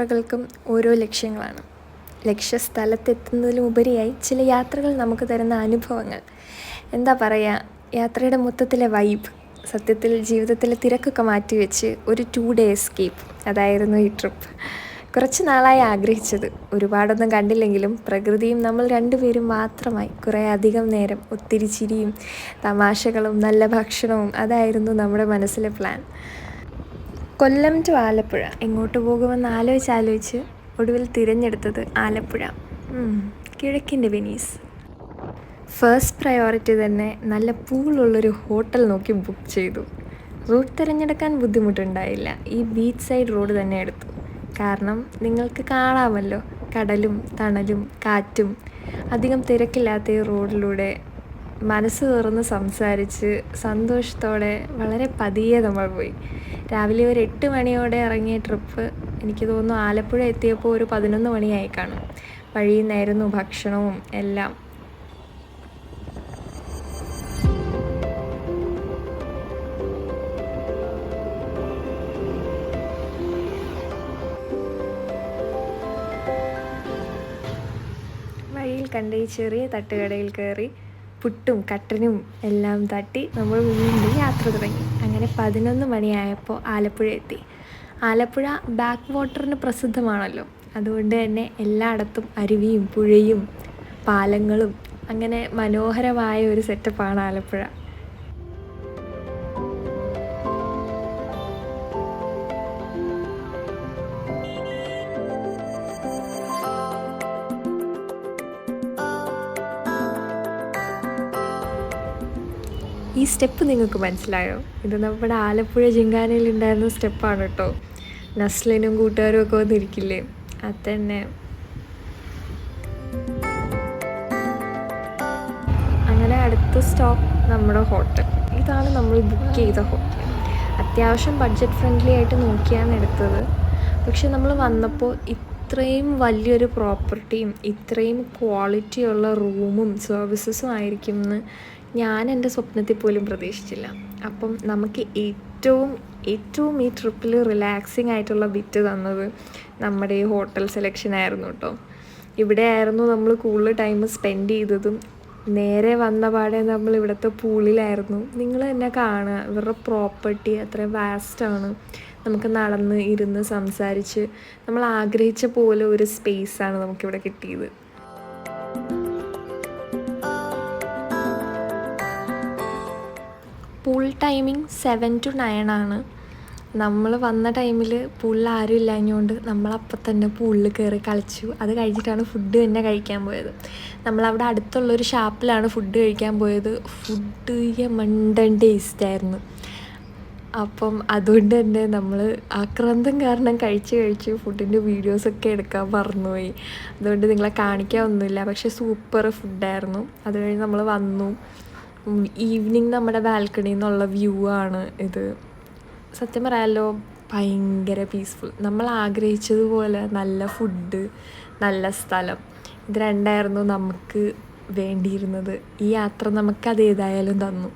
യാത്രകൾക്കും ഓരോ ലക്ഷ്യങ്ങളാണ്. ലക്ഷ്യസ്ഥലത്തെത്തുന്നതിലുപരിയായി ചില യാത്രകൾ നമുക്ക് തരുന്ന അനുഭവങ്ങൾ. എന്താ പറയുക യാത്രയുടെ മൊത്തത്തിലെ വൈബ് സത്യത്തിൽ ജീവിതത്തിലെ തിരക്കൊക്കെ മാറ്റിവെച്ച് ഒരു ടു ഡേ എസ്കേപ്പ് അതായിരുന്നു ഈ ട്രിപ്പ് കുറച്ച് നാളായി ആഗ്രഹിച്ചത്. ഒരുപാടൊന്നും കണ്ടില്ലെങ്കിലും പ്രകൃതിയും നമ്മൾ രണ്ടുപേരും മാത്രമായി കുറേ അധികം നേരം ഒത്തിരി ചിരിയും തമാശകളും നല്ല ഭക്ഷണവും അതായിരുന്നു നമ്മുടെ മനസ്സിലെ പ്ലാൻ കൊല്ലം ടു ആലപ്പുഴ. എങ്ങോട്ട് പോകുമെന്ന് ആലോചിച്ച് ആലോചിച്ച് ഒടുവിൽ തിരഞ്ഞെടുത്തത് ആലപ്പുഴ. കിഴക്കിന്റെ വെനീസ്. ഫസ്റ്റ് പ്രയോറിറ്റി തന്നെ നല്ല പൂളുള്ളൊരു ഹോട്ടൽ നോക്കി ബുക്ക് ചെയ്തു. റൂട്ട് തിരഞ്ഞെടുക്കാൻ ബുദ്ധിമുട്ടുണ്ടായില്ല. ഈ ബീച്ച് സൈഡ് റോഡ് തന്നെ എടുത്തു. കാരണം നിങ്ങൾക്ക് കാണാമല്ലോ. കടലും തണലും കാറ്റും. അധികം തിരക്കില്ലാത്ത ഈ റോഡിലൂടെ മനസ്സ് തുറന്ന് സംസാരിച്ച് സന്തോഷത്തോടെ വളരെ പതിയെ നമ്മൾ പോയി. രാവിലെ ഒരു എട്ട് മണിയോടെ ഇറങ്ങിയ ട്രിപ്പ് എനിക്ക് തോന്നുന്നു ആലപ്പുഴ എത്തിയപ്പോൾ ഒരു പതിനൊന്ന് മണിയായി കാണും. വഴിയിൽ നിന്നായിരുന്നു ഭക്ഷണവും എല്ലാം. കണ്ട ഈ ചെറിയ തട്ടുകടയിൽ കയറി പുട്ടും കട്ടനും എല്ലാം തട്ടി നമ്മൾ വീണ്ടും യാത്ര തുടങ്ങി. അങ്ങനെ പതിനൊന്ന് മണിയായപ്പോൾ ആലപ്പുഴ എത്തി. ആലപ്പുഴ ബാക്ക് വാട്ടറിന് പ്രസിദ്ധമാണല്ലോ. അതുകൊണ്ട് തന്നെ എല്ലായിടത്തും അരുവിയും പുഴയും പാലങ്ങളും അങ്ങനെ മനോഹരമായ ഒരു സെറ്റപ്പാണ് ആലപ്പുഴ. ഈ സ്റ്റെപ്പ് നിങ്ങൾക്ക് മനസ്സിലായോ? ഇത് നമ്മുടെ ആലപ്പുഴ ജിങ്കാനയിൽ ഉണ്ടായിരുന്ന സ്റ്റെപ്പാണ് കേട്ടോ. നസ്ലിനും കൂട്ടുകാരും ഒക്കെ വന്നിരിക്കില്ലേ? അത് തന്നെ അങ്ങനെ അടുത്ത സ്റ്റോപ്പ് നമ്മുടെ ഹോട്ടൽ. ഇതാണ് നമ്മൾ ബുക്ക് ചെയ്ത ഹോട്ടൽ. അത്യാവശ്യം ബഡ്ജറ്റ് ഫ്രണ്ട്ലി ആയിട്ട് നോക്കിയാണ് എടുത്തത്. പക്ഷെ നമ്മൾ വന്നപ്പോൾ ഇത്രയും വലിയൊരു പ്രോപ്പർട്ടിയും ഇത്രയും ക്വാളിറ്റിയുള്ള റൂമും സർവീസസും ആയിരിക്കും എന്ന് ഞാൻ എന്റെ സ്വപ്നത്തിൽ പോലും പ്രതീക്ഷിച്ചില്ല. അപ്പം നമുക്ക് ഏറ്റവും ഏറ്റവും ഈ ട്രിപ്പിൽ റിലാക്സിങ് ആയിട്ടുള്ള ബിറ്റ് തന്നത് നമ്മുടെ ഈ ഹോട്ടൽ സെലക്ഷൻ ആയിരുന്നു കേട്ടോ ഇവിടെ ആയിരുന്നു നമ്മൾ കൂടുതൽ ടൈം സ്പെൻഡ് ചെയ്തതും. നേരെ വന്ന പാടെ നമ്മൾ ഇവിടുത്തെ പൂളിലായിരുന്നു. നിങ്ങൾ തന്നെ കാണുക. ഇവരുടെ പ്രോപ്പർട്ടി അത്രയും വാസ്റ്റാണ് നമുക്ക് നടന്ന് ഇരുന്ന് സംസാരിച്ച് നമ്മൾ ആഗ്രഹിച്ച പോലെ ഒരു സ്പേസാണ് നമുക്കിവിടെ കിട്ടിയത്. Pool timing seven to nine ആണ്. നമ്മൾ വന്ന ടൈമിൽ പൂളിൽ ആരും ഇല്ലാഞ്ഞുകൊണ്ട് നമ്മളപ്പം തന്നെ പൂളിൽ കയറി കളിച്ചു. അത് കഴിച്ചിട്ടാണ് ഫുഡ് തന്നെ കഴിക്കാൻ പോയത്. നമ്മളവിടെ അടുത്തുള്ളൊരു ഷാപ്പിലാണ് ഫുഡ് കഴിക്കാൻ പോയത്. ഫുഡ് മണ്ടൻ ടേസ്റ്റ് ആയിരുന്നു. അപ്പം അതുകൊണ്ട് തന്നെ നമ്മൾ ആക്രാന്തം കാരണം കഴിച്ച് കഴിച്ച് ഫുഡിന്റെ വീഡിയോസൊക്കെ എടുക്കാൻ മറന്നുപോയി. അതുകൊണ്ട് നിങ്ങളെ കാണിക്കാൻ ഒന്നുമില്ല. പക്ഷേ സൂപ്പർ ഫുഡായിരുന്നു അത് കഴിഞ്ഞ് നമ്മൾ വന്നു. ഈവനിങ് നമ്മുടെ ബാൽക്കണിയിൽ നിന്നുള്ള വ്യൂ ആണ് ഇത്. സത്യം പറയാമല്ലോ ഭയങ്കര പീസ്ഫുൾ നമ്മൾ ആഗ്രഹിച്ചതുപോലെ നല്ല ഫുഡ് നല്ല സ്ഥലം. ഇത് രണ്ടായിരുന്നു നമുക്ക് വേണ്ടിയിരുന്നത്. ഈ യാത്ര നമുക്കത് ഏതായാലും തന്നു.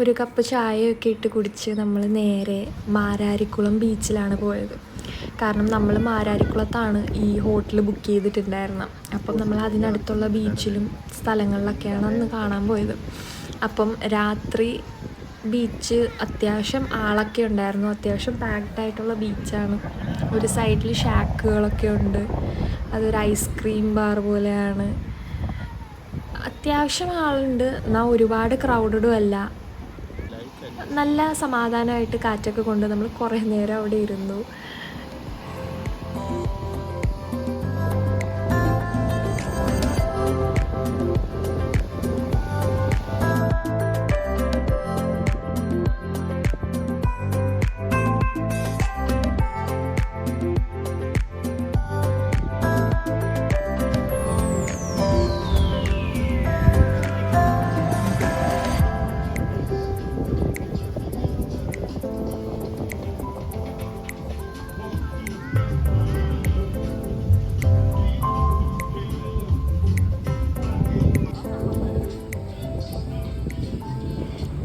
ഒരു കപ്പ് ചായയൊക്കെ ഇട്ട് കുടിച്ച് നമ്മൾ നേരെ മാരാരിക്കുളം ബീച്ചിലാണ് പോയത്. കാരണം നമ്മൾ മാരാരിക്കുളത്താണ് ഈ ഹോട്ടൽ ബുക്ക് ചെയ്തിട്ടുണ്ടായിരുന്നത് അപ്പം നമ്മൾ അതിനടുത്തുള്ള ബീച്ചിലും സ്ഥലങ്ങളിലൊക്കെയാണ് അന്ന് കാണാൻ പോയത്. അപ്പം രാത്രി ബീച്ച് അത്യാവശ്യം ആളൊക്കെ ഉണ്ടായിരുന്നു. അത്യാവശ്യം പാക്ഡ് ആയിട്ടുള്ള ബീച്ചാണ് ഒരു സൈഡിൽ ഷാക്കുകളൊക്കെ ഉണ്ട്. അതൊരു ഐസ്ക്രീം ബാർ പോലെയാണ്. അത്യാവശ്യം ആളുണ്ട്. എന്നാൽ ഒരുപാട് ക്രൗഡഡും അല്ല. നല്ല സമാധാനമായിട്ട് കാറ്റൊക്കെ കൊണ്ട് നമ്മൾ കുറേ നേരം അവിടെ ഇരുന്നു.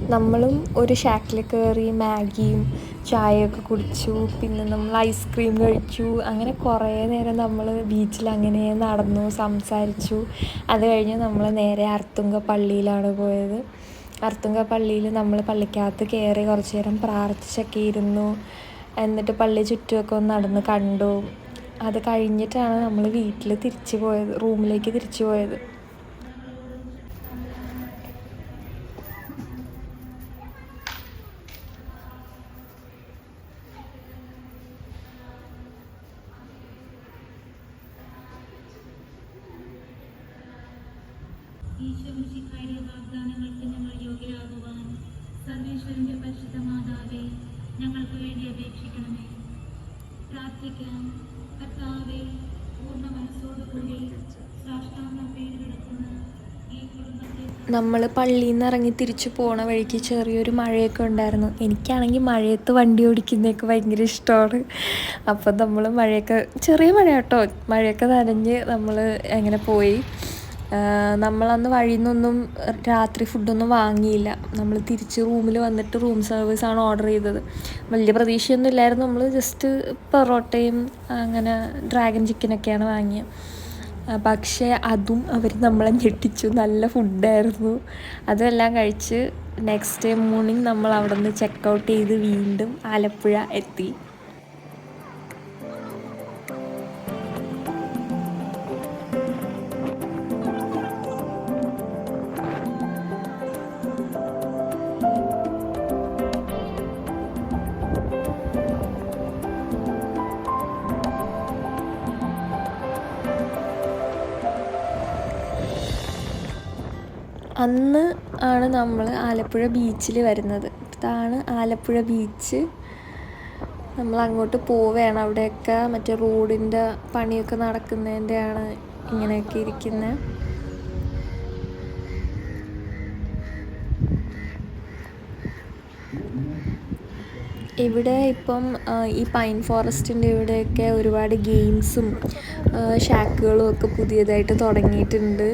നമ്മളും ഒരു ഷാക്കിൽ കയറി മാഗിയും ചായയൊക്കെ കുടിച്ചു. പിന്നെ നമ്മൾ ഐസ്ക്രീം കഴിച്ചു. അങ്ങനെ കുറേ നേരം നമ്മൾ ബീച്ചിൽ അങ്ങനെ നടന്നു സംസാരിച്ചു. അത് കഴിഞ്ഞ് നമ്മൾ നേരെ അർത്തുങ്ക പള്ളിയിലാണ് പോയത്. അർത്തുങ്ക പള്ളിയിൽ നമ്മൾ പള്ളിക്കകത്ത് കയറി കുറച്ച് നേരം പ്രാർത്ഥിച്ചൊക്കെ ഇരുന്നു. എന്നിട്ട് പള്ളി ചുറ്റുമൊക്കെ ഒന്ന് നടന്ന് കണ്ടു. അത് കഴിഞ്ഞിട്ടാണ് നമ്മൾ വീട്ടിൽ തിരിച്ചു പോയത് റൂമിലേക്ക് തിരിച്ചു പോയത്. ഈശോമിശിഹായുടെ വാഗ്ദാനങ്ങൾക്ക് ഞങ്ങൾ യോഗ്യരാകുവാൻ സർവേശ്വരന്റെ പരിശുദ്ധ മാതാവെ ഞങ്ങൾക്ക് വേണ്ടി അപേക്ഷിക്കണമേ. പ്രാർത്ഥിക്കാം. കർത്താവെ പൂർണ മനസ്സോടുകൂടി സാഷ്ടാംഗം പേര് കിടക്കുന്ന നമ്മൾ പള്ളിയിൽ നിന്ന് ഇറങ്ങി തിരിച്ചു പോണ വഴിക്ക് ചെറിയൊരു മഴയൊക്കെ ഉണ്ടായിരുന്നു. എനിക്കാണെങ്കിൽ മഴയത്ത് വണ്ടി ഓടിക്കുന്നതൊക്കെ ഭയങ്കര ഇഷ്ടമാണ്. അപ്പം നമ്മൾ മഴയൊക്കെ ചെറിയ മഴ കേട്ടോ മഴയൊക്കെ നനഞ്ഞ് നമ്മൾ അങ്ങനെ പോയി? നമ്മളന്ന് വഴിയിൽ നിന്നൊന്നും രാത്രി ഫുഡൊന്നും വാങ്ങിയില്ല. നമ്മൾ തിരിച്ച് റൂമിൽ വന്നിട്ട് റൂം സർവീസാണ് ഓർഡർ ചെയ്തത്. വലിയ പ്രതീക്ഷയൊന്നും ഇല്ലായിരുന്നു. നമ്മൾ ജസ്റ്റ് പൊറോട്ടയും അങ്ങനെ ഡ്രാഗൺ ചിക്കനൊക്കെയാണ് വാങ്ങിയത് പക്ഷേ അതും അവർ നമ്മളെ ഞെട്ടിച്ചു. നല്ല ഫുഡായിരുന്നു. അതെല്ലാം കഴിച്ച് നെക്സ്റ്റ് ഡേ മോർണിംഗ് നമ്മൾ അവിടെ നിന്ന് ചെക്കൗട്ട് ചെയ്ത് വീണ്ടും ആലപ്പുഴ എത്തി. അന്ന് ആണ് നമ്മൾ ആലപ്പുഴ ബീച്ചിൽ വരുന്നത്. ഇതാണ് ആലപ്പുഴ ബീച്ച്. നമ്മൾ അങ്ങോട്ട് പോവുകയാണ് അവിടെയൊക്കെ മറ്റേ റോഡിന്റെ പണിയൊക്കെ നടക്കുന്നതിന്റെയാണ് ഇങ്ങനെയൊക്കെ ഇരിക്കുന്നത് ഇവിടെ ഇപ്പം ഈ പൈൻ ഫോറസ്റ്റിന്റെ ഇവിടെയൊക്കെ ഒരുപാട് ഗെയിംസും ഷാക്കുകളും ഒക്കെ പുതിയതായിട്ട് തുടങ്ങിയിട്ടുണ്ട്.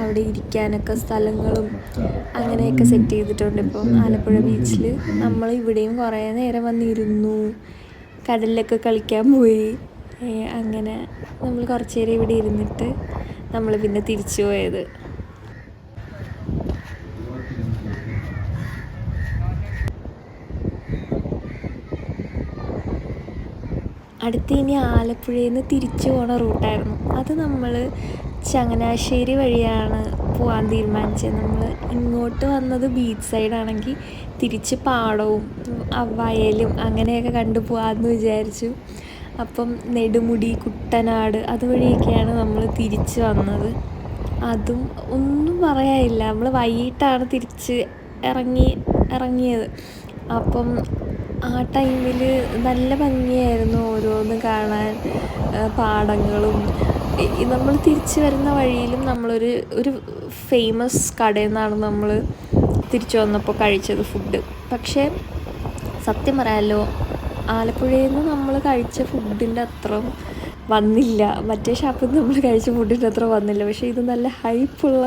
അവിടെ ഇരിക്കാനൊക്കെ സ്ഥലങ്ങളും അങ്ങനെയൊക്കെ സെറ്റ് ചെയ്തിട്ടുണ്ട്. ഇപ്പം ആലപ്പുഴ ബീച്ചിൽ നമ്മൾ ഇവിടെയും കുറേ നേരം വന്നിരുന്നു. കടലിലൊക്കെ കളിക്കാൻ പോയി. അങ്ങനെ നമ്മൾ കുറച്ച് നേരം ഇവിടെ ഇരുന്നിട്ട് നമ്മൾ പിന്നെ തിരിച്ചു പോയത്. അടുത്ത് ഇനി ആലപ്പുഴയിൽ നിന്ന് തിരിച്ചു പോണ റൂട്ടായിരുന്നു. അത് നമ്മൾ ചങ്ങനാശ്ശേരി വഴിയാണ് പോകാൻ തീരുമാനിച്ചത്. നമ്മൾ ഇങ്ങോട്ട് വന്നത് ബീച്ച് സൈഡാണെങ്കിൽ തിരിച്ച് പാടവും വയലും അങ്ങനെയൊക്കെ കണ്ടു പോകാമെന്ന് വിചാരിച്ചു. അപ്പം നെടുമുടി കുട്ടനാട് അതുവഴിയൊക്കെയാണ് നമ്മൾ തിരിച്ച് വന്നത്. അതും ഒന്നും പറയാനില്ല. നമ്മൾ വൈകിട്ടാണ് തിരിച്ച് ഇറങ്ങി ഇറങ്ങിയത്. അപ്പം ആ ടൈമിൽ നല്ല ഭംഗിയായിരുന്നു ഓരോന്ന് കാണാൻ പാടങ്ങളും നമ്മൾ തിരിച്ചു വരുന്ന വഴിയിലും നമ്മളൊരു ഒരു ഫേമസ് കടയിൽ നിന്നാണ് നമ്മൾ തിരിച്ചു വന്നപ്പോൾ കഴിച്ചത് ഫുഡ് പക്ഷേ സത്യം പറയാമല്ലോ ആലപ്പുഴയിൽ നിന്ന് നമ്മൾ കഴിച്ച ഫുഡിന്റെ അത്രയും വന്നില്ല. മറ്റേ ഷാപ്പിൽ നിന്ന് നമ്മൾ കഴിച്ച ഫുഡിന്റെ അത്ര വന്നില്ല. പക്ഷേ ഇത് നല്ല ഹൈപ്പുള്ള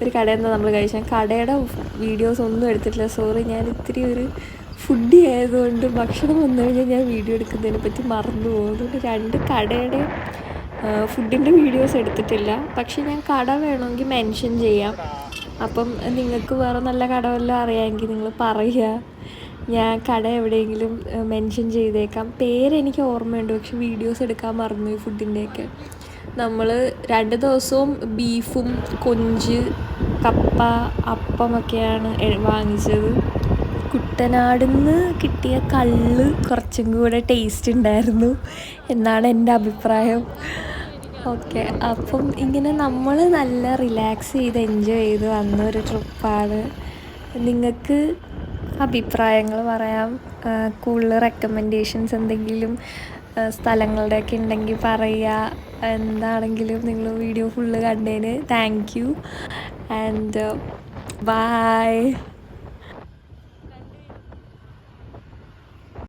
ഒരു കടയിൽ നിന്ന് നമ്മൾ കഴിച്ച കടയുടെ വീഡിയോസ് ഒന്നും എടുത്തിട്ടില്ല. സോറി ഞാൻ ഇത്തിരി ഒരു ഫുഡി ആയതുകൊണ്ട് ഭക്ഷണം വന്നു കഴിഞ്ഞാൽ ഞാൻ വീഡിയോ എടുക്കുന്നതിനെ പറ്റി മറന്നു പോകും രണ്ട് കടയുടെ ഫുഡിന്റെ വീഡിയോസ് എടുത്തിട്ടില്ല. പക്ഷേ ഞാൻ കട വേണമെങ്കിൽ മെൻഷൻ ചെയ്യാം. അപ്പം നിങ്ങൾക്ക് വേറെ നല്ല കട വല്ലതും അറിയാമെങ്കിൽ നിങ്ങൾ പറയുക. ഞാൻ കട എവിടെയെങ്കിലും മെൻഷൻ ചെയ്തേക്കാം. പേരെനിക്ക് ഓർമ്മയുണ്ട്. പക്ഷെ വീഡിയോസ് എടുക്കാൻ മറന്നു ഈ ഫുഡിന്റെയൊക്കെ നമ്മൾ രണ്ട് ദിവസവും ബീഫും കൊഞ്ച് കപ്പ അപ്പമൊക്കെയാണ് വാങ്ങിച്ചത്. കുട്ടനാടിന്ന് കിട്ടിയ കള്ള് കുറച്ചും കൂടെ ടേസ്റ്റ് ഉണ്ടായിരുന്നു. എന്നാണ് എന്റെ അഭിപ്രായം. ഓക്കെ അപ്പം ഇങ്ങനെ നമ്മൾ നല്ല റിലാക്സ് ചെയ്ത് എൻജോയ് ചെയ്ത് വന്ന ഒരു ട്രിപ്പാണ്. നിങ്ങൾക്ക് അഭിപ്രായങ്ങൾ പറയാം. കൂടുതൽ റെക്കമെൻഡേഷൻസ് എന്തെങ്കിലും സ്ഥലങ്ങളുടെയൊക്കെ ഉണ്ടെങ്കിൽ പറയുക. എന്താണെങ്കിലും നിങ്ങൾ വീഡിയോ ഫുള്ള് കണ്ടതിന് താങ്ക് യു ആൻഡ് ബൈ